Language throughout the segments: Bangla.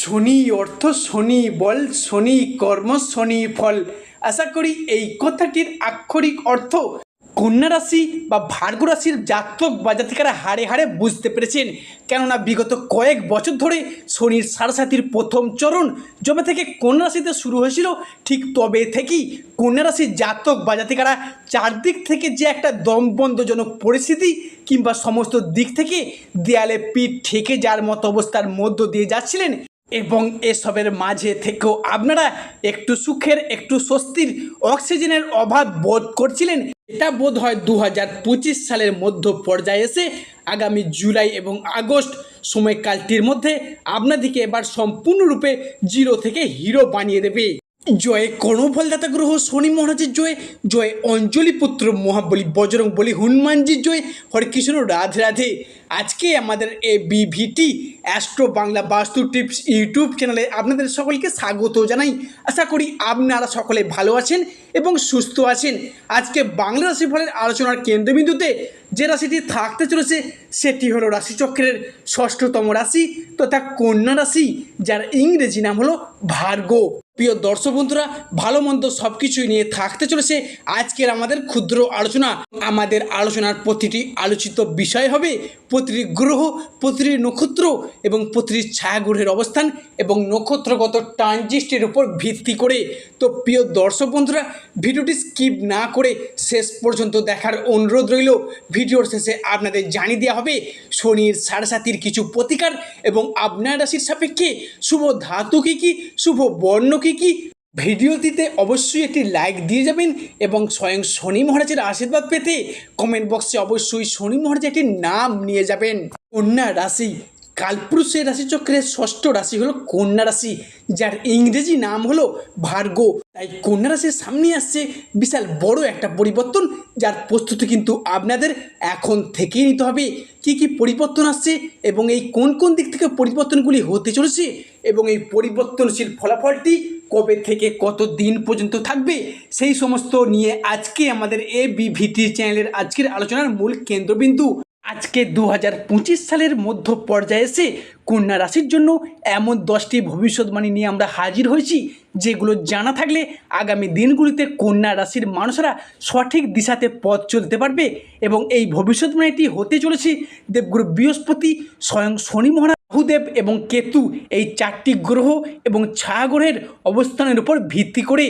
শনি অর্থ শনি বল, শনি কর্ম, শনি ফল। আশা করি এই কথাটির আক্ষরিক অর্থ কন্যা রাশি বা ভার্গ রাশির জাতক বা জাতিকারা হাড়ে হাড়ে বুঝতে পেরেছেন। কেননা বিগত কয়েক বছর ধরে শনির সারসাথীর প্রথম চরণ যবে থেকে কন্যা রাশিতে শুরু হয়েছিল, ঠিক তবে থেকেই কন্যা রাশির জাতক বা জাতিকারা চারদিক থেকে যে একটা দমবন্ধজনক পরিস্থিতি কিংবা সমস্ত দিক থেকে দেয়ালে পিঠ ঠেকে যার মতো অবস্থার মধ্য দিয়ে যাচ্ছিলেন এবং এসবের মাঝে থেকেও আপনারা একটু সুখের, একটু স্বস্তির, অক্সিজেনের অভাব বোধ করছিলেন। এটা বোধ হয় দু হাজার পঁচিশ সালের মধ্য পর্যায়ে এসে আগামী জুলাই এবং আগস্ট সময়কালটির মধ্যে আপনাদেরকে এবার সম্পূর্ণরূপে জিরো থেকে হিরো বানিয়ে দেবে। জয় কর্মফলদাতা গ্রহ, শনি মহারাজের জয় জয় অঞ্জলি পুত্র মহাবলী বজরং বলি হনুমানজির জয় হরেকৃষ্ণ রাধে রাধে। আজকে আমাদের এ বিভিটি অ্যাস্ট্রো বাংলা বাস্তু টিপস ইউটিউব চ্যানেলে আপনাদের সকলকে স্বাগত জানাই। আশা করি আপনারা সকলে ভালো আছেন এবং সুস্থ আছেন। আজকে বাংলা রাশিফলের আলোচনার কেন্দ্রবিন্দুতে যে রাশিটি থাকতে চলেছে, সেটি হলো রাশিচক্রের ষষ্ঠতম রাশি তথা কন্যা রাশি, যার ইংরেজি নাম হলো ভার্গ প্রিয় দর্শক বন্ধুরা, ভালো মন্দ সব কিছুই নিয়ে থাকতে চলেছে আজকের আমাদের ক্ষুদ্র আলোচনা। আমাদের আলোচনার প্রতিটি আলোচিত বিষয় হবে প্রতিটি গ্রহ প্রতিটি নক্ষত্র এবং প্রতিটি ছায়াগ্রহের অবস্থান এবং নক্ষত্রগত ট্রানজিস্টের উপর ভিত্তি করে। তো প্রিয় দর্শক বন্ধুরা, ভিডিওটি স্কিপ না করে শেষ পর্যন্ত দেখার অনুরোধ রইল। ভিডিওর শেষে আপনাদের জানিয়ে দেওয়া হবে, শনির সাড়ে কিছু প্রতিকার এবং আপনার রাশির সাপেক্ষে শুভ ধাতু কী কী, শুভ বর্ণ কী কী ভিডিওটিতে অবশ্যই একটি লাইক দিয়ে যাবেন এবং স্বয়ং শনি মহারাজের আশীর্বাদ পেতে কমেন্ট বক্সে অবশ্যই শনি মহারাজের একটি নাম নিয়ে যাবেন। কন্যা রাশি, কালপুরুষের রাশিচক্রের ষষ্ঠ রাশি হলো কন্যা রাশি, যার ইংরেজি নাম হলো ভার্গ তাই কন্যা রাশির সামনে আসছে বিশাল বড় একটা পরিবর্তন, যার প্রস্তুতি কিন্তু আপনাদের এখন থেকেই নিতে হবে। কি কি পরিবর্তন আসছে এবং এই কোন কোন দিক থেকে পরিবর্তনগুলি হতে চলেছে এবং এই পরিবর্তনশীল ফলাফলটি কবে থেকে কত দিন পর্যন্ত থাকবে, সেই সমস্ত নিয়ে আজকে আমাদের এ বিভিটি চ্যানেলের আজকের আলোচনার মূল কেন্দ্রবিন্দু। আজকে দু হাজার পঁচিশ সালের মধ্য পর্যায়ে এসে কন্যা রাশির জন্য এমন দশটি ভবিষ্যৎবাণী নিয়ে আমরা হাজির হয়েছি, যেগুলো জানা থাকলে আগামী দিনগুলিতে কন্যা রাশির মানুষরা সঠিক দিশাতে পথ চলতে পারবে এবং এই ভবিষ্যৎবাণীটি হতে চলেছে দেবগুরু বৃহস্পতি স্বয়ং শনি মহারাজ রাহুদেব এবং কেতু এই চারটি গ্রহ এবং ছায়াগ্রহের অবস্থানের উপর ভিত্তি করে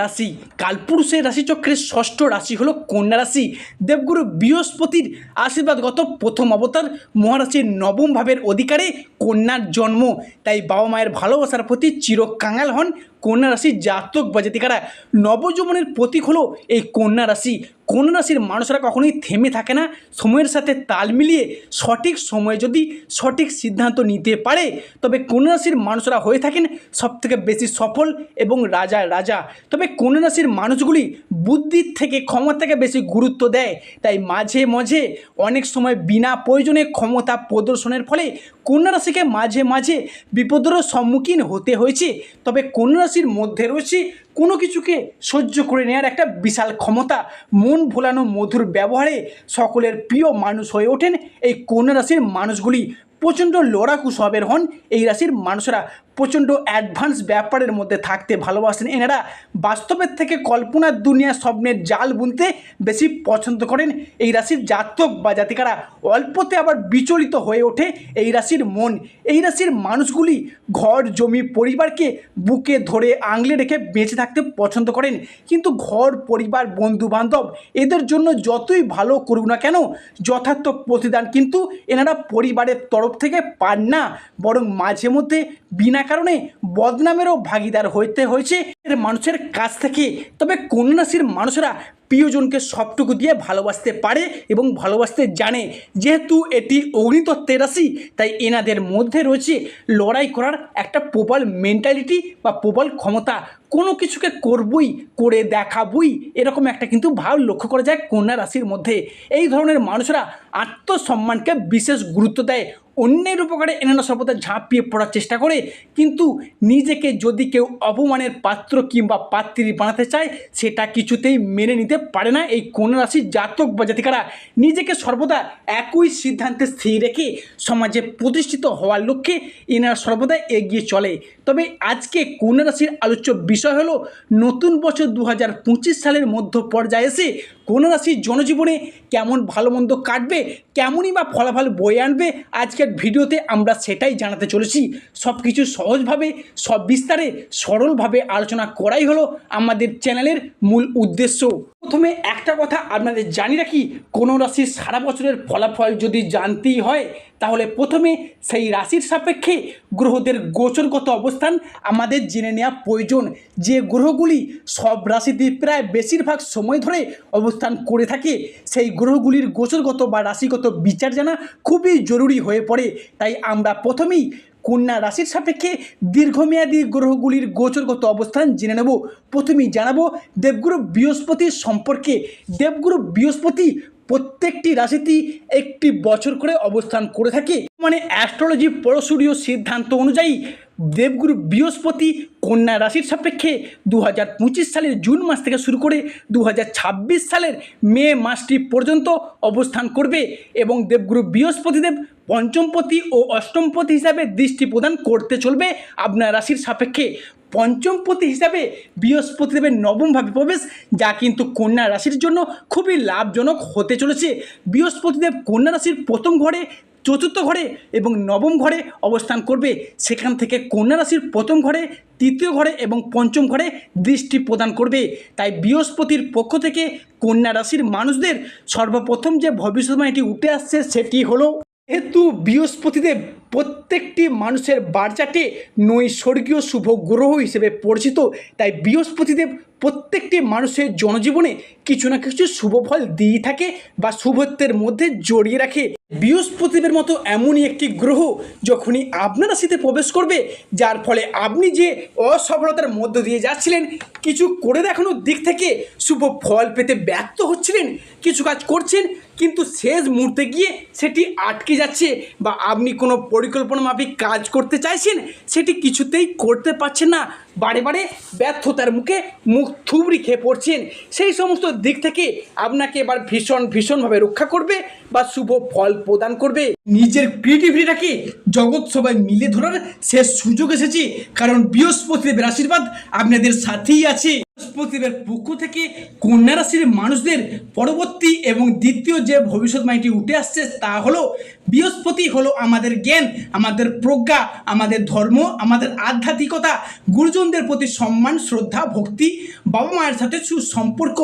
রাশি। কালপুরুষের রাশিচক্রের ষষ্ঠ রাশি হলো কন্যা রাশি। দেবগুরু বৃহস্পতির আশীর্বাদগত প্রথম অবতার মহারাশির নবম ভাবের অধিকারে কন্যার জন্ম। তাই বাবা মায়ের ভালোবাসার প্রতি চিরকাঙাল হন কন্যা রাশির জাতক বা জাতিকারা নবযৌবনের প্রতীক হলো এই কন্যা রাশি কন্যা রাশির মানুষরা কখনোই থেমে থাকে না। সময়ের সাথে তাল মিলিয়ে সঠিক সময়ে যদি সঠিক সিদ্ধান্ত নিতে পারে, তবে কন্যা রাশির মানুষরা হয়ে থাকেন সবথেকে বেশি সফল এবং রাজা রাজা। তবে কন্যা রাশির মানুষগুলি বুদ্ধির থেকে ক্ষমতাকে বেশি গুরুত্ব দেয়। তাই মাঝে মাঝে অনেক সময় বিনা প্রয়োজনে ক্ষমতা প্রদর্শনের ফলে কন্যা রাশিকে মাঝে মাঝে বিপদেরও সম্মুখীন হতে হয়েছে। তবে কন্যা রাশির মধ্যে রয়েছে কোনো কিছুকে সহ্য করে নেওয়ার একটা বিশাল ক্ষমতা। মন ভোলানো মধুর ব্যবহারে সকলের প্রিয় মানুষ হয়ে ওঠেন। এই কন্যা রাশির মানুষগুলি প্রচণ্ড লড়াকু স্বভাবের হন। এই রাশির মানুষরা প্রচণ্ড অ্যাডভান্স ব্যাপারের মধ্যে থাকতে ভালোবাসেন। এনারা বাস্তবের থেকে কল্পনার দুনিয়া স্বপ্নের জাল বুনতে বেশি পছন্দ করেন। এই রাশির জাতক বা জাতিকারা অল্পতে আবার বিচলিত হয়ে ওঠে এই রাশির মন। এই রাশির মানুষগুলি ঘর, জমি, পরিবারকে বুকে ধরে আংলে রেখে বেঁচে থাকতে পছন্দ করেন। কিন্তু ঘর, পরিবার বন্ধু বান্ধব এদের জন্য যতই ভালো করুক না কেন যথার্থ প্রতিদান কিন্তু এনারা পরিবারের তরফ থেকে পান না। বরং মাঝে মধ্যে বিনা কারণে বদনামেরও ভাগিদার হইতে হয়েছে এর মানুষের কাছ থেকে। তবে কন্যা রাশির মানুষরা প্রিয়জনকে সবটুকু দিয়ে ভালোবাসতে পারে এবং ভালোবাসতে জানে। যেহেতু এটি অগ্নিতত্ত্বের রাশি, তাই এনাদের মধ্যে রয়েছে লড়াই করার একটা প্রবল মেন্টালিটি বা প্রবল ক্ষমতা। কোনো কিছুকে করবই, করে দেখাবই, এরকম একটা কিন্তু ভাব লক্ষ্য করা যায় কন্যা রাশির মধ্যে। এই ধরনের মানুষরা আত্মসম্মানকে বিশেষ গুরুত্ব দেয়। অন্যের উপকারে এনারা সর্বদা ঝাঁপিয়ে পড়ার চেষ্টা করে, কিন্তু নিজেকে যদি কেউ অপমানের পাত্র কিংবা পাত্রী বানাতে চায়, সেটা কিছুতেই মেনে নিতে পারে না এই কন্যা রাশির জাতক বা জাতিকারা। নিজেকে সর্বদা একই সিদ্ধান্তে স্থির রেখে সমাজে প্রতিষ্ঠিত হওয়ার লক্ষ্যে এনারা সর্বদা এগিয়ে চলে। তবে আজকে কন্যা রাশির আলোচ্য বিষয় হলো, নতুন বছর দু হাজার পঁচিশ সালের মধ্য পর্যায়ে এসে কন্যা রাশির জনজীবনে কেমন ভালো মন্দ কাটবে, কেমনই বা ফলাফল বয়ে আনবে আজকের ভিডিওতে আমরা সেটাই জানাতে চলেছি। সব কিছু সহজভাবে সব বিস্তারে সরলভাবে আলোচনা করাই হলো আমাদের চ্যানেলের মূল উদ্দেশ্য। প্রথমে একটা কথা আপনাদের জানি রাখি, কোনো রাশির সারা বছরের ফলাফল যদি জানতেই হয় তাহলে প্রথমে সেই রাশির সাপেক্ষে গ্রহদের গোচরগত অবস্থান আমাদের জেনে নেওয়া প্রয়োজন। যে গ্রহগুলি সব রাশিতে প্রায় বেশিরভাগ সময় ধরে অবস্থান করে থাকে, সেই গ্রহগুলির গোচরগত বা রাশিগত বিচার জানা খুবই জরুরি হয়ে পড়ে। তাই আমরা প্রথমেই কন্যা রাশির সাপেক্ষে দীর্ঘমেয়াদী গ্রহগুলির গোচরগত অবস্থান জেনে নেব। প্রথমেই জানাব, দেবগুরু বৃহস্পতির সম্পর্কে। দেবগুরু বৃহস্পতি প্রত্যেকটি রাশিতেই একটি বছর করে অবস্থান করে থাকে। মানে অ্যাস্ট্রোলজি পরশুরীয় সিদ্ধান্ত অনুযায়ী দেবগুরু বৃহস্পতি কন্যা রাশির সাপেক্ষে দু হাজার পঁচিশ সালের জুন মাস থেকে শুরু করে দু হাজার ছাব্বিশ সালের মে মাসটি পর্যন্ত অবস্থান করবে এবং দেবগুরু বৃহস্পতিদেব পঞ্চমপতি ও অষ্টমপতি হিসাবে দৃষ্টি প্রদান করতে চলবে। আপনার রাশির সাপেক্ষে পঞ্চমপতি হিসাবে বৃহস্পতিদেবের নবমভাবে প্রবেশ, যা কিন্তু কন্যা রাশির জন্য খুবই লাভজনক হতে চলেছে। বৃহস্পতিদেব কন্যা রাশির প্রথম ঘরে, চতুর্থ ঘরে এবং নবম ঘরে অবস্থান করবে। সেখান থেকে কন্যা রাশির প্রথম ঘরে, তৃতীয় ঘরে এবং পঞ্চম ঘরে দৃষ্টি প্রদান করবে। তাই বৃহস্পতির পক্ষ থেকে কন্যা রাশির মানুষদের সর্বপ্রথম যে ভবিষ্যৎবাণীটি উঠে আসছে সেটি হলো যেহেতু বৃহস্পতিদেব প্রত্যেকটি মানুষের বারচাটে নৈসর্গীয় শুভ গ্রহ হিসেবে পরিচিত। তাই বৃহস্পতিদেব প্রত্যেকটি মানুষের জনজীবনে কিছু না কিছু শুভ ফল দিয়ে থাকে বা শুভত্বের মধ্যে জড়িয়ে রাখে। বৃহস্পতিদেবের মতো এমনই একটি গ্রহ যখনই আপনার রাশিতে প্রবেশ করবে, যার ফলে আপনি যে অসফলতার মধ্য দিয়ে যাচ্ছিলেন, কিছু করে দেখানোর দিক থেকে শুভ ফল পেতে ব্যর্থ হচ্ছিলেন, কিছু কাজ করছেন, কিন্তু শেষ মুহূর্তে গিয়ে সেটি আটকে যাচ্ছে বা আপনি কোনো পরিকল্পনা মাফিক কাজ করতে চাইছেন, সেটি কিছুতেই করতে পারছেন না। বারে বারে ব্যর্থতার মুখে মুখ থুবড়ি খেয়ে পড়ছেন। সেই সমস্ত দিক থেকে আপনাকে এবার ভীষণ, ভীষণভাবে রক্ষা করবে বা শুভ ফল প্রদান করবে। নিজের ক্রিয়েটিভিটিটাকে জগৎ সবাই মিলে ধরার শেষ সুযোগ এসেছে, কারণ বৃহস্পতিদেবের আশীর্বাদ আপনাদের সাথেই আছে। বৃহস্পতিদেবের পক্ষ থেকে কন্যা রাশির মানুষদের পরবর্তী এবং দ্বিতীয় যে ভবিষ্যৎবাণীটি উঠে আসছে তা হলো, বৃহস্পতি হলো আমাদের জ্ঞান, আমাদের প্রজ্ঞা, আমাদের ধর্ম, আমাদের আধ্যাত্মিকতা। গুরুজনদের প্রতি সম্মান, শ্রদ্ধা, ভক্তি, বাবা মায়ের সাথে সুসম্পর্ক,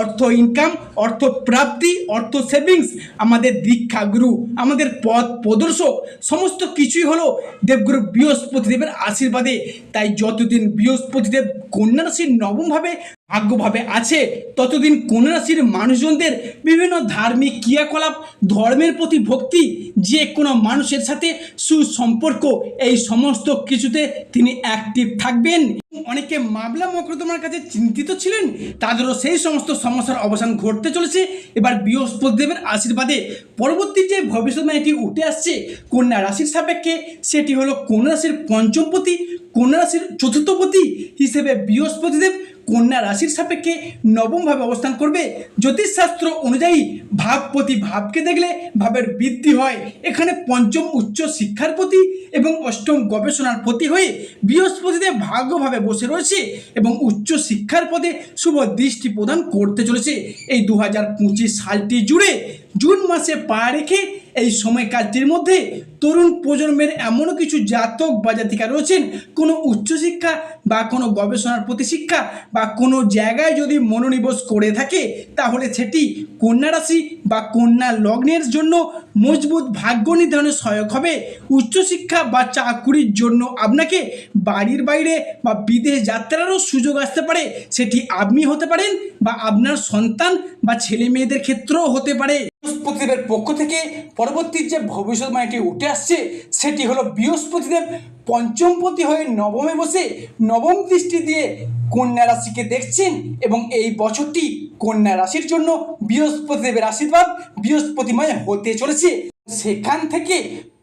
অর্থ ইনকাম অর্থ প্রাপ্তি, অর্থ সেভিংস আমাদের দীক্ষা গুরু, আমাদের পথ প্রদর্শক, সমস্ত কিছুই হলো দেবগুরু বৃহস্পতিদেবের আশীর্বাদে। তাই যতদিন বৃহস্পতিদেব কন্যা রাশির নবমভাবে ভাগ্যভাবে আছে, ততদিন কন্যা রাশির মানুষজনদের বিভিন্ন ধার্মিক ক্রিয়াকলাপ, ধর্মের প্রতি ভক্তি, যে কোনো মানুষের সাথে সুসম্পর্ক, এই সমস্ত কিছুতে তিনি অ্যাক্টিভ থাকবেন। অনেকে মামলা মকদ্দমার কাছে চিন্তিত ছিলেন, তাদেরও সেই সমস্ত সমস্যার অবসান ঘটতে চলেছে। এবার বৃহস্পতিদেবের আশীর্বাদে পরবর্তী যে ভবিষ্যৎবাণীটি উঠে আসছে কন্যা রাশির সাপেক্ষে, সেটি হলো কন্যা রাশির পঞ্চমপতি কন্যা রাশির চতুর্থপতি হিসেবে বৃহস্পতিদেব কন্যা রাশির সাপেক্ষে নবমভাবে অবস্থান করবে। জ্যোতিষশাস্ত্র অনুযায়ী ভাব প্রতি ভাবকে দেখলে ভাবের বৃদ্ধি হয়। এখানে পঞ্চম উচ্চ শিক্ষার প্রতি এবং অষ্টম গবেষণার প্রতি হয়ে বৃহস্পতিতে ভাগ্যভাবে বসে রয়েছে এবং উচ্চ শিক্ষার পদে শুভ দৃষ্টি প্রদান করতে চলেছে। এই দু হাজার পঁচিশ সালটি জুড়ে জুন মাসে পা রেখে এই সময় সময়কালটির মধ্যে তরুণ প্রজন্মের এমনও কিছু জাতক বা জাতিকা রয়েছেন, কোনো উচ্চশিক্ষা বা কোনো গবেষণার প্রতি শিক্ষা বা কোনো জায়গায় যদি মনোনিবেশ করে থাকে, তাহলে সেটি কন্যা রাশি বা কন্যা লগ্নের জন্য মজবুত ভাগ্য নির্ধারণে সহায়ক হবে। উচ্চশিক্ষা বা চাকুরির জন্য আপনাকে বাড়ির বাইরে বা বিদেশ যাত্রারও সুযোগ আসতে পারে। সেটি আপনি হতে পারেন বা আপনার সন্তান বা ছেলে মেয়েদের ক্ষেত্রেও হতে পারে। বৃহস্পতিদেবের পক্ষ থেকে পরবর্তী যে ভবিষ্যৎবাণীটি উঠে আসছে, সেটি হলো বৃহস্পতিদেব পঞ্চমপতি হয়ে নবমে বসে নবম দৃষ্টি দিয়ে কন্যা রাশিকে দেখছেন এবং এই বছরটি কন্যা রাশির জন্য বৃহস্পতিদেবের আশীর্বাদ বৃহস্পতিময় হতে চলেছে। সেখান থেকে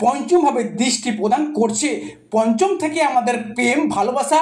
পঞ্চমভাবে দৃষ্টি প্রদান করছে। পঞ্চম থেকে আমাদের প্রেম, ভালোবাসা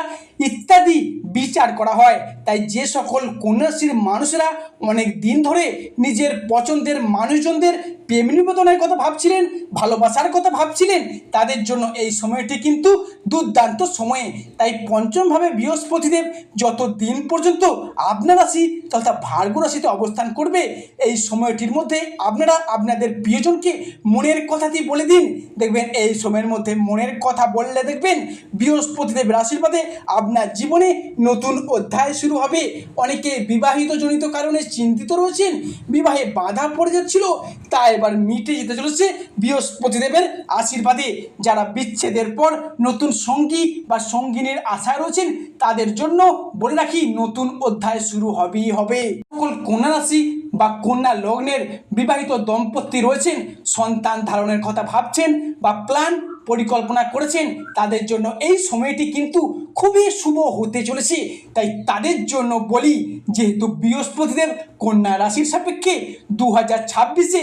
ইত্যাদি বিচার করা হয়। তাই যে সকল কন্যাশ্রীর মানুষেরা অনেক দিন ধরে নিজের পছন্দের মানুষজনদের প্রেম নিবেদনের কথা ভাবছিলেন, ভালোবাসার কথা ভাবছিলেন, তাদের জন্য এই সময়টি কিন্তু দুর্দান্ত সময়ে। তাই পঞ্চমভাবে বৃহস্পতিদেব যত দিন পর্যন্ত আপনার রাশি তথা ভার্গ রাশিতে অবস্থান করবে, এই সময়টির মধ্যে আপনারা আপনাদের প্রিয়জনকে মনের কথাটি বলে দিন। দেখবেন এই সময়ের মধ্যে মনের কথা বললে দেখবেন বৃহস্পতিদেবের আশীর্বাদে আপনার জীবনে নতুন অধ্যায় শুরু হবে। অনেকে বিবাহিত জনিত কারণে চিন্তিত রয়েছেন, বিবাহে বাধা পড়ে যাচ্ছিল, তা এবার মিটে যেতে চলেছে বৃহস্পতিদেবের আশীর্বাদে। যারা বিচ্ছেদের পর নতুন সঙ্গী বা সঙ্গিনীর আশায় রয়েছেন তাদের জন্য বলে রাখি, নতুন অধ্যায় শুরু হবেই হবে। সকল কন্যা রাশি বা কন্যা লগ্নের বিবাহিত দম্পতি রয়েছেন, সন্তান ধারণের কথা ভাবছেন বা প্ল্যান পরিকল্পনা করেছেন, তাদের জন্য এই সময়টি কিন্তু খুবই শুভ হতে চলেছে। তাই তাদের জন্য বলি, যেহেতু বৃহস্পতিদেব কন্যা রাশির সাপেক্ষে দু হাজার ছাব্বিশে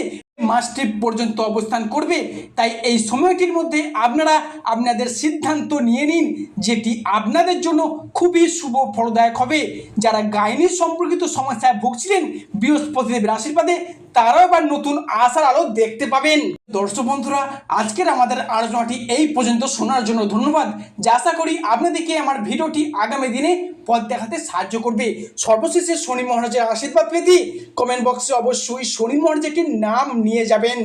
মাসটি পর্যন্ত অবস্থান করবে, তাই এই সময়টির মধ্যে আপনারা আপনাদের সিদ্ধান্ত নিয়ে নিন, যেটি আপনাদের জন্য খুবই শুভ ফলদায়ক হবে। যারা গাইনি সম্পর্কিত সমস্যায় ভুগছিলেন বৃহস্পতিদেবের আশীর্বাদে তারাও এবার নতুন আশার আলো দেখতে পাবেন। দর্শক বন্ধুরা, আজকের আমাদের আলোচনাটি এই পর্যন্ত। শোনার জন্য ধন্যবাদ। যা আশা করি আপনাদেরকে আমার ভিডিওটি আগামী দিনে পথ দেখাতে সাহায্য করবে। সর্বশেষে শনি মহারাজের আশীর্বাদ পেতে কমেন্ট বক্সে অবশ্যই শনি মহারাজের একটি নাম নিয়ে যাবেন।